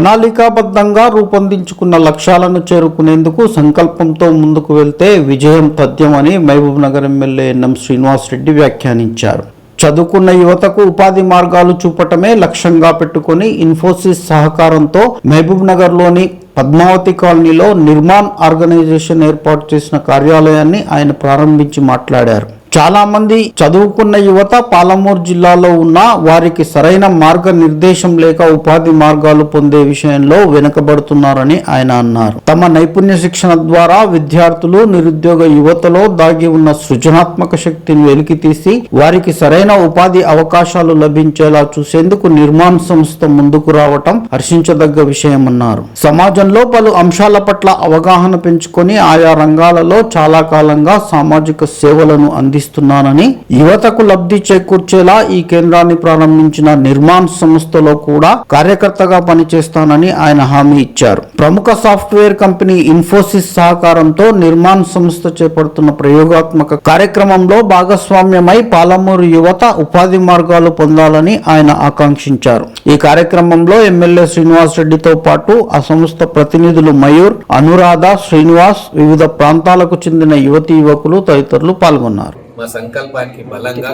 ప్రణాళికాబద్ధంగా రూపొందించుకున్న లక్ష్యాలను చేరుకునేందుకు సంకల్పంతో ముందుకు వెళ్తే విజయం తథ్యమని మహబూబ్ నగరం ఎమ్మెల్యే ఎన్ఎం శ్రీనివాస్ రెడ్డి వ్యాఖ్యానించారు. చదువుకున్న యువతకు ఉపాధి మార్గాలు చూపటమే లక్ష్యంగా పెట్టుకుని ఇన్ఫోసిస్ సహకారంతో మహబూబ్ నగర్లోని పద్మావతి కాలనీలో నిర్మాణ్ ఆర్గనైజేషన్ ఏర్పాటు చేసిన కార్యాలయాన్ని ఆయన ప్రారంభించి మాట్లాడారు. చాలా మంది చదువుకున్న యువత పాలమూరు జిల్లాలో ఉన్న వారికి సరైన మార్గ నిర్దేశం లేక ఉపాధి మార్గాలు పొందే విషయంలో వెనుకబడుతున్నారని ఆయన అన్నారు. తమ నైపుణ్య శిక్షణ ద్వారా విద్యార్థులు నిరుద్యోగ యువతలో దాగి ఉన్న సృజనాత్మక శక్తిని వెలికితీసి వారికి సరైన ఉపాధి అవకాశాలు లభించేలా చూసేందుకు నిర్మాణ సంస్థ ముందుకు రావటం హర్షించదగ్గ విషయమన్నారు సమాజంలో పలు అంశాల పట్ల అవగాహన పెంచుకొని ఆయా రంగాలలో చాలా కాలంగా సామాజిక సేవలను అంది అందిస్తున్నానని యువతకు లబ్ధి చేకూర్చేలా ఈ కేంద్రాన్ని ప్రారంభించిన నిర్మాణ్ సంస్థలో కూడా కార్యకర్తగా పనిచేస్తానని ఆయన హామీ ఇచ్చారు. ప్రముఖ సాఫ్ట్వేర్ కంపెనీ ఇన్ఫోసిస్ సహకారంతో నిర్మాణ్ సంస్థ చేపడుతున్న ప్రయోగాత్మక కార్యక్రమంలో భాగస్వామ్యమై పాలమూరు యువత ఉపాధి మార్గాలు పొందాలని ఆయన ఆకాంక్షించారు. ఈ కార్యక్రమంలో ఎమ్మెల్యే శ్రీనివాస్ రెడ్డితో పాటు ఆ సంస్థ ప్రతినిధులు మయూర్ అనురాధ శ్రీనివాస్ వివిధ ప్రాంతాలకు చెందిన యువతి యువకులు తదితరులు పాల్గొన్నారు. మా సంకల్పానికి బలంగా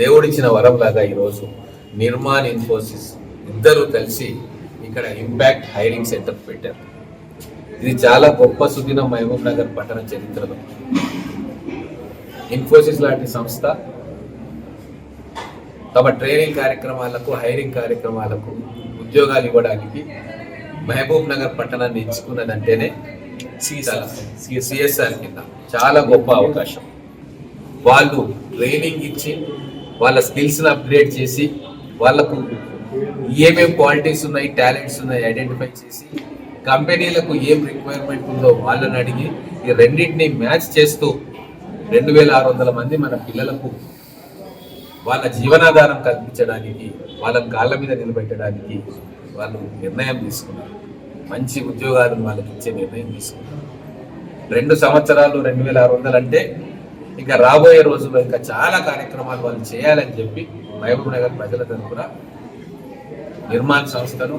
దేవుడిచ్చిన వరం లాగా ఈరోజు నిర్మాణ్ ఇన్ఫోసిస్ ఇద్దరు కలిసి ఇక్కడ ఇంపాక్ట్ హైరింగ్ సెంటర్ పెట్టారు. ఇది చాలా గొప్ప సుదినం మహబూబ్ నగర్ పట్టణ చరిత్రలో. ఇన్ఫోసిస్ లాంటి సంస్థ తమ ట్రైనింగ్ కార్యక్రమాలకు హైరింగ్ కార్యక్రమాలకు ఉద్యోగాలు ఇవ్వడానికి మహబూబ్ నగర్ పట్టణాన్ని ఎంచుకున్నదంటేనే సిఎస్ఆర్ కింద చాలా గొప్ప అవకాశం. వాళ్ళు ట్రైనింగ్ ఇచ్చి వాళ్ళ స్కిల్స్ని అప్గ్రేడ్ చేసి వాళ్ళకు ఏమేం క్వాలిటీస్ ఉన్నాయి టాలెంట్స్ ఉన్నాయి ఐడెంటిఫై చేసి కంపెనీలకు ఏం రిక్వైర్మెంట్ ఉందో వాళ్ళని అడిగి ఈ రెండింటిని మ్యాచ్ చేస్తూ రెండు వేల ఆరు వందల మంది మన పిల్లలకు వాళ్ళ జీవనాధారం కల్పించడానికి వాళ్ళ కాళ్ళ మీద నిలబెట్టడానికి వాళ్ళు నిర్ణయం తీసుకున్నారు. మంచి ఉద్యోగాలను వాళ్ళకి ఇచ్చే నిర్ణయం తీసుకున్నారు. రెండు సంవత్సరాలు రెండు వేల ఆరు వందలు అంటే ఇంకా రాబోయే రోజుల్లో ఇంకా చాలా కార్యక్రమాలు వాళ్ళు చేయాలని చెప్పి మహబూబ్ నగర్ ప్రజల తరఫున నిర్మాణ సంస్థను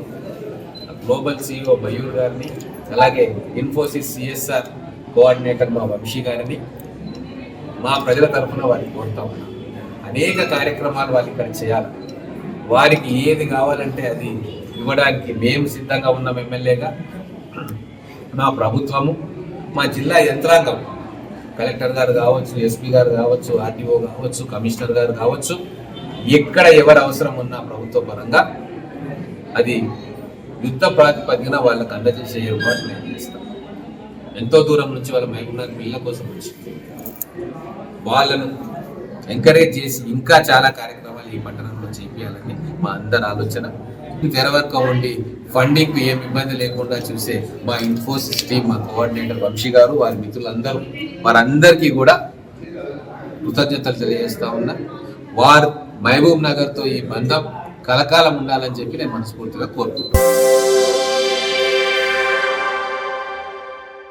గ్లోబల్ సిఇఓ మయూర్ గారిని అలాగే ఇన్ఫోసిస్ సిఎస్ఆర్ కోఆర్డినేటర్ మా వంశీ గారిని మా ప్రజల తరఫున వారిని కోరుతా ఉన్నాం. అనేక కార్యక్రమాలు వాళ్ళు ఇక్కడ చేయాలి. వారికి ఏది కావాలంటే అది ఇవ్వడానికి మేము సిద్ధంగా ఉన్నాం ఎమ్మెల్యేగా. మా ప్రభుత్వము మా జిల్లా యంత్రాంగం కలెక్టర్ గారు కావచ్చు ఎస్పీ గారు కావచ్చు ఆర్టీఓ కావచ్చు కమిషనర్ గారు కావచ్చు ఎక్కడ ఎవరు అవసరం ఉన్నా ప్రభుత్వ పరంగా అది యుద్ధ ప్రాతిపదికన వాళ్ళకి అందజేసే ఏర్పాటు మేము చేస్తాం. ఎంతో దూరం నుంచి వాళ్ళ మహబూబ్నగర్ పిల్లల కోసం వచ్చి వాళ్ళను ఎంకరేజ్ చేసి ఇంకా చాలా కార్యక్రమాలు ఈ పట్టణంలో చేపించాలని మా అందరి ఆలోచన. తెరవర్క ఉండి ఫండింగ్ ఏం ఇబ్బంది లేకుండా చూసే మా ఇన్ఫోసిస్ టీమ్ మా కోఆర్డినేటర్ వంశీ గారు వారి మిత్రులందరూ వారందరికీ కూడా కృతజ్ఞతలు తెలియజేస్తా ఉన్నా. వారు మహబూబ్ నగర్తో ఈ బంధం కలకాలం ఉండాలని చెప్పి నేను మనస్ఫూర్తిగా కోరుకుంటున్నాను